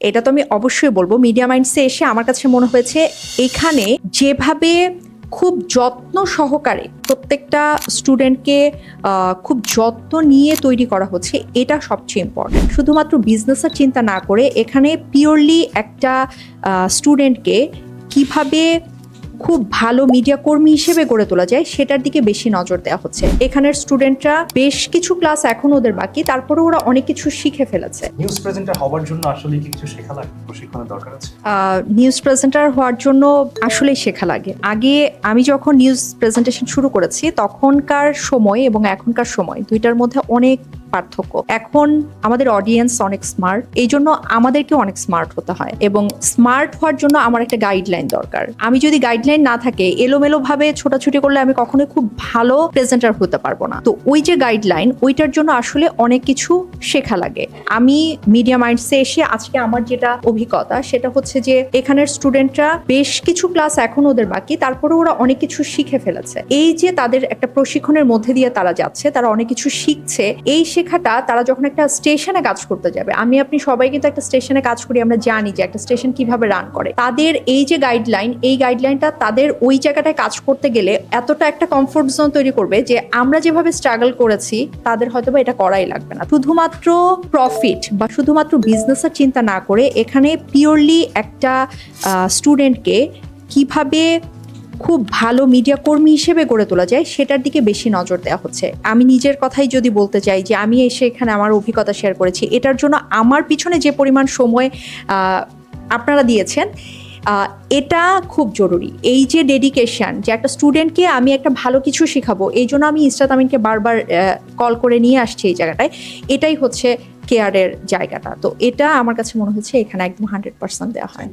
এটা তো আমি অবশ্যই বলব। মিডিয়া মাইন্ডসে এসে আমার কাছে মনে হয়েছে, এখানে যেভাবে খুব যত্ন সহকারে প্রত্যেকটা স্টুডেন্টকে খুব যত্ন নিয়ে তৈরি করা হচ্ছে, এটা সবচেয়ে ইম্পর্টেন্ট শুধুমাত্র বিজনেসের চিন্তা না করে, এখানে পিওরলি একটা স্টুডেন্টকে কীভাবে খুব ভালো মিডিয়া কর্মী হিসেবে গড়ে তোলা যায় সেটার দিকে বেশি নজর দেওয়া হচ্ছে। এখানের স্টুডেন্টরা বেশ কিছু ক্লাস এখন ওদের বাকি তারপরে ওরা অনেক কিছু শিখে ফেলেছে। নিউজ প্রেজেন্টার হওয়ার জন্য আসলে কি কিছু শেখা লাগে? প্রশিক্ষণের দরকার আছে? নিউজ প্রেজেন্টার হওয়ার জন্য আসলেই শেখা লাগে। আগে আমি যখন নিউজ প্রেজেন্টেশন শুরু করেছি তখনকার সময় এবং এখনকার সময় দুইটার মধ্যে অনেক পার্থক্য। এখন আমাদের অডিয়েন্স অনেক স্মার্ট এই জন্য আমাদেরকে অনেক স্মার্ট হতে হয় এবং স্মার্ট হওয়ার জন্য আমার একটা গাইডলাইন দরকার। আমি যদি গাইডলাইন না থাকে এলোমেলো ভাবে ছোটাছুটি করলে আমি কখনোই খুব ভালো প্রেজেন্টার হতে পারব না। তো ওই যে গাইডলাইন ওইটার জন্য আসলে অনেক কিছু শেখা লাগে। আমি মিডিয়া মাইন্ডসে এসে আজকে আমার যেটা অভিজ্ঞতা, সেটা হচ্ছে যে এখানের স্টুডেন্টরা বেশ কিছু ক্লাস এখন ওদের বাকি, তারপরে ওরা অনেক কিছু শিখে ফেলেছে। এই যে তাদের একটা প্রশিক্ষণের মধ্যে দিয়ে তারা যাচ্ছে, তারা অনেক কিছু শিখছে, এই শেখাটা তারা যখন একটা স্টেশনে কাজ করতে যাবে, আমি, আপনি সবাই কিন্তু একটা স্টেশনে কাজ করি, আমরা জানি যে একটা স্টেশন কীভাবে রান করে। তাদের এই যে গাইডলাইন এই গাইডলাইনটা তাদের ওই জায়গাটায় কাজ করতে গেলে এতটা একটা কমফোর্ট জোন তৈরি করবে যে আমরা যেভাবে স্ট্রাগল করেছি, তাদের হয়তো বা এটা করাই লাগবে না। শুধুমাত্র প্রফিট বা শুধুমাত্র বিজনেসের চিন্তা না করে, এখানে পিওরলি একটা স্টুডেন্টকে কীভাবে খুব ভালো মিডিয়া কর্মী হিসেবে গড়ে তোলা যায়, সেটার দিকে বেশি নজর দেওয়া হচ্ছে। আমি নিজের কথাই যদি বলতে চাই যে আমি এসে এখানে আমার অভিজ্ঞতা শেয়ার করেছি, এটার জন্য আমার পিছনে যে পরিমাণ সময় আপনারা দিয়েছেন এটা খুব জরুরি। এই যে ডেডিকেশন যে একটা স্টুডেন্টকে আমি একটা ভালো কিছু শেখাবো, এই জন্য আমি ইস্তাত বারবার কল করে নিয়ে আসছি এই জায়গাটায়। এটাই হচ্ছে কেয়ারের জায়গাটা। তো এটা আমার কাছে মনে হচ্ছে এখানে একদম হান্ড্রেড পার্সেন্ট দেওয়া হয়।